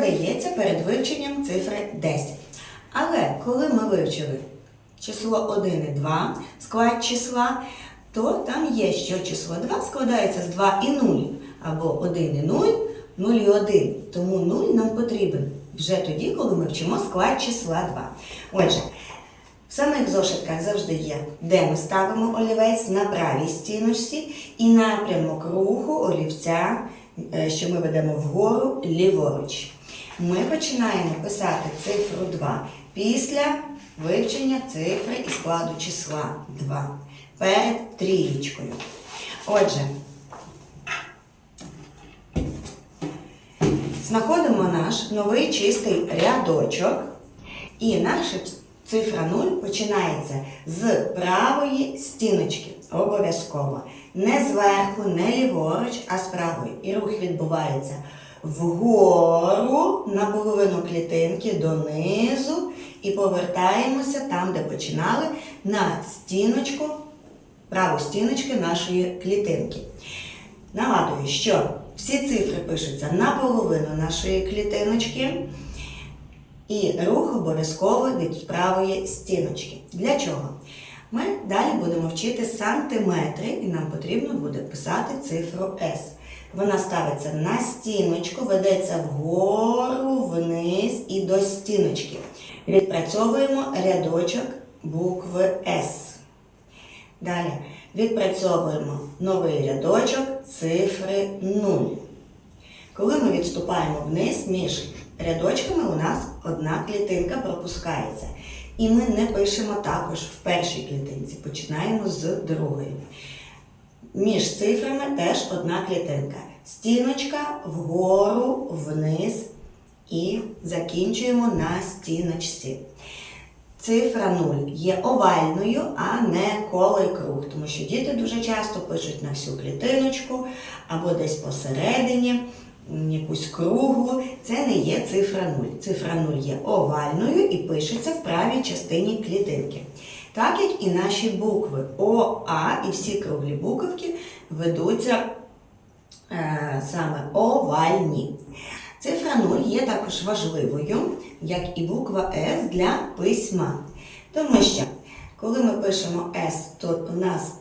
задається перед вивченням цифри 10. Але коли ми вивчили число 1 і 2, склад числа, то там є, що число 2 складається з 2 і 0, або 1 і 0, 0 і 1. Тому 0 нам потрібен вже тоді, коли ми вчимо склад числа 2. Отже, в самих зошитках завжди є, де ми ставимо олівець на правій стіночці і напрямок руху олівця, е, що ми ведемо вгору ліворуч. Ми починаємо писати цифру 2 після вивчення цифри і складу числа 2 перед трієчкою. Отже, знаходимо наш новий чистий рядочок, і наша цифра 0 починається з правої стіночки. Обов'язково. Не зверху, не ліворуч, а з правої. І рух відбувається вгору на половину клітинки донизу і повертаємося там, де починали, на стіночку, праву стіночки нашої клітинки. Нагадую, що всі цифри пишуться на половину нашої клітиночки. І рух обов'язково від правої стіночки. Для чого? Ми далі будемо вчити сантиметри, і нам потрібно буде писати цифру S. Вона ставиться на стіночку, ведеться вгору, вниз і до стіночки. Відпрацьовуємо рядочок букви S. Далі відпрацьовуємо новий рядочок цифри 0. Коли ми відступаємо вниз між рядочками, у нас одна клітинка пропускається. І ми не пишемо також в першій клітинці, починаємо з другої. Між цифрами теж одна клітинка. Стіночка вгору, вниз і закінчуємо на стіночці. Цифра 0 є овальною, а не коло і круг, тому що діти дуже часто пишуть на всю клітиночку або десь посередині якусь круглу. Це не є цифра 0. Цифра 0 є овальною і пишеться в правій частині клітинки. Так як і наші букви О, А і всі круглі буковки ведуться е, саме овальні. Цифра 0 є також важливою, як і буква С для письма. Тому що, коли ми пишемо С, то в нас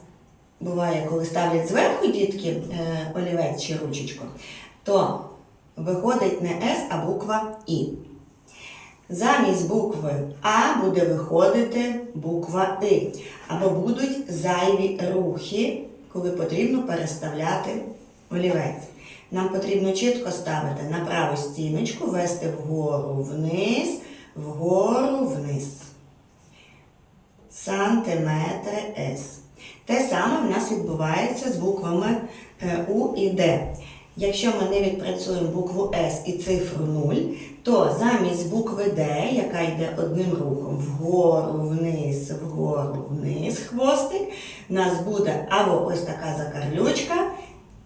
буває, коли ставлять зверху дітки е, олівець чи ручечку, то виходить не С, а буква І. Замість букви А буде виходити буква И. Або будуть зайві рухи, коли потрібно переставляти олівець. Нам потрібно чітко ставити на праву стіночку, вести вгору вниз, вгору вниз. Сантиметри С. Те саме в нас відбувається з буквами е, У і Д. Якщо ми не відпрацюємо букву С і цифру 0, то замість букви Д, яка йде одним рухом вгору, вниз, вгору, вниз хвостик, нас буде або ось така закарлючка,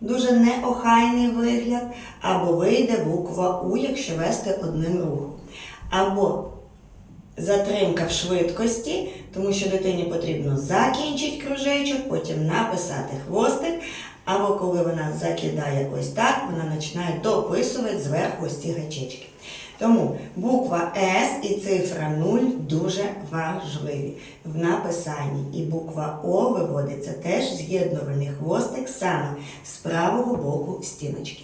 дуже неохайний вигляд, або вийде буква У, якщо вести одним рухом. Або затримка в швидкості, тому що дитині потрібно закінчити кружечок, потім написати хвостик. Або коли вона закидає ось так, вона починає дописувати зверху ось ці гачечки. Тому буква С і цифра 0 дуже важливі в написанні. І буква О виводиться теж з'єднувальний хвостик саме з правого боку стіночки.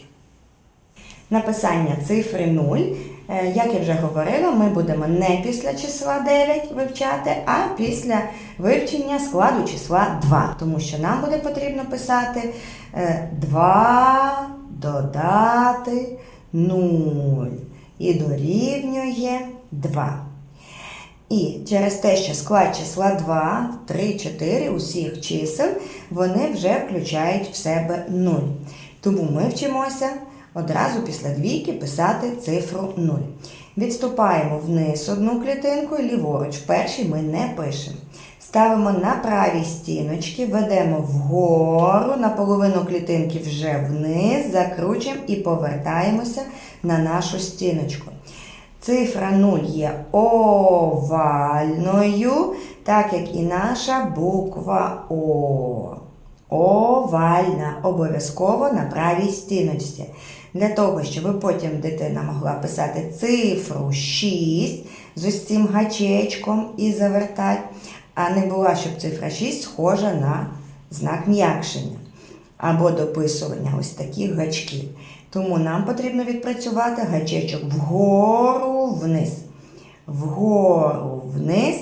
Написання цифри 0, е, як я вже говорила, ми будемо не після числа 9 вивчати, а після вивчення складу числа 2. Тому що нам буде потрібно писати е, 2 додати 0 і дорівнює 2. І через те, що склад числа 2, 3, 4 усіх чисел, вони вже включають в себе 0. Тому ми вчимося одразу після двійки писати цифру 0. Відступаємо вниз одну клітинку і ліворуч. В першій ми не пишемо. Ставимо на правій стіночці, ведемо вгору, на половину клітинки вже вниз, закручуємо і повертаємося на нашу стіночку. Цифра 0 є овальною, так як і наша буква О. Овальна, обов'язково на правій стіночці. Для того, щоб потім дитина могла писати цифру 6 з ось гачечком і завертати, а не була, щоб цифра 6 схожа на знак м'якшення або дописування ось таких гачків. Тому нам потрібно відпрацювати гачечок вгору вниз. Вгору вниз,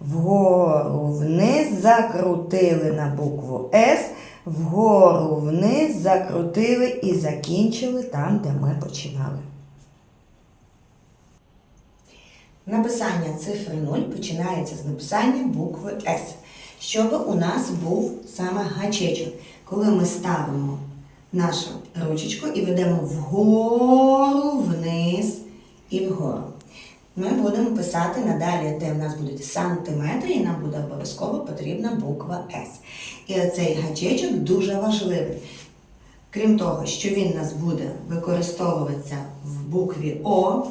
вгору вниз, закрутили на букву С, вгору вниз, закрутили і закінчили там, де ми починали. Написання цифри 0 починається з написання букви С, щоб у нас був саме гачечок, коли ми ставимо нашу ручечку і ведемо вгору, вниз і вгору. Ми будемо писати надалі, де в нас будуть сантиметри, і нам буде обов'язково потрібна буква С. І оцей гачечок дуже важливий. Крім того, що він у нас буде використовуватися в букві О,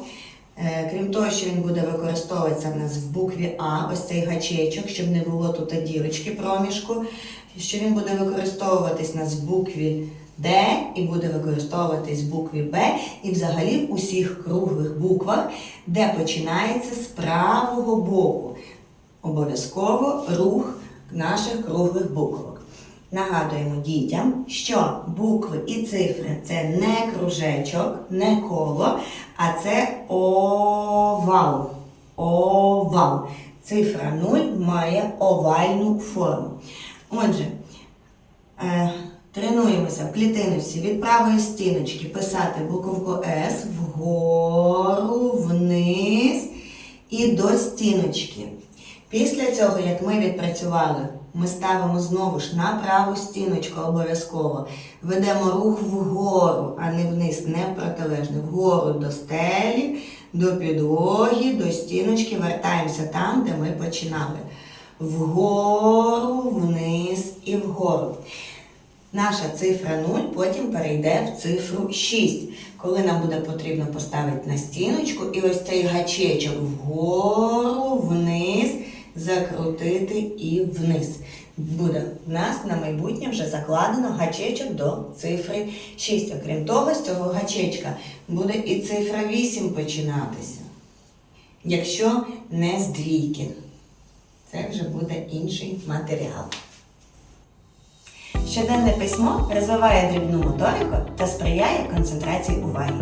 е, крім того, що він буде використовуватися в нас в букві А, ось цей гачечок, щоб не було тут дірочки проміжку, що він буде використовуватись у нас в букві Д і буде використовуватись в букві Б і взагалі в усіх круглих буквах, де починається з правого боку. Обов'язково рух наших круглих буквок. Нагадуємо дітям, що букви і цифри це не кружечок, не коло, а це овал. Овал. Цифра 0 має овальну форму. Отже, е, тренуємося в клітиночці від правої стіночки писати буковку С вгору, вниз і до стіночки. Після цього, як ми відпрацювали, ми ставимо знову ж на праву стіночку обов'язково. Ведемо рух вгору, а не вниз, не в протилежне. Вгору до стелі, до підлоги, до стіночки. Вертаємося там, де ми починали. Вгору, вниз і вгору. Наша цифра 0 потім перейде в цифру 6, коли нам буде потрібно поставити на стіночку і ось цей гачечок вгору, вниз, закрутити і вниз. Буде в нас на майбутнє вже закладено гачечок до цифри 6. Окрім того, з цього гачечка буде і цифра 8 починатися. Якщо не з двійки. Це вже буде інший матеріал. Щоденне письмо розвиває дрібну моторику та сприяє концентрації уваги.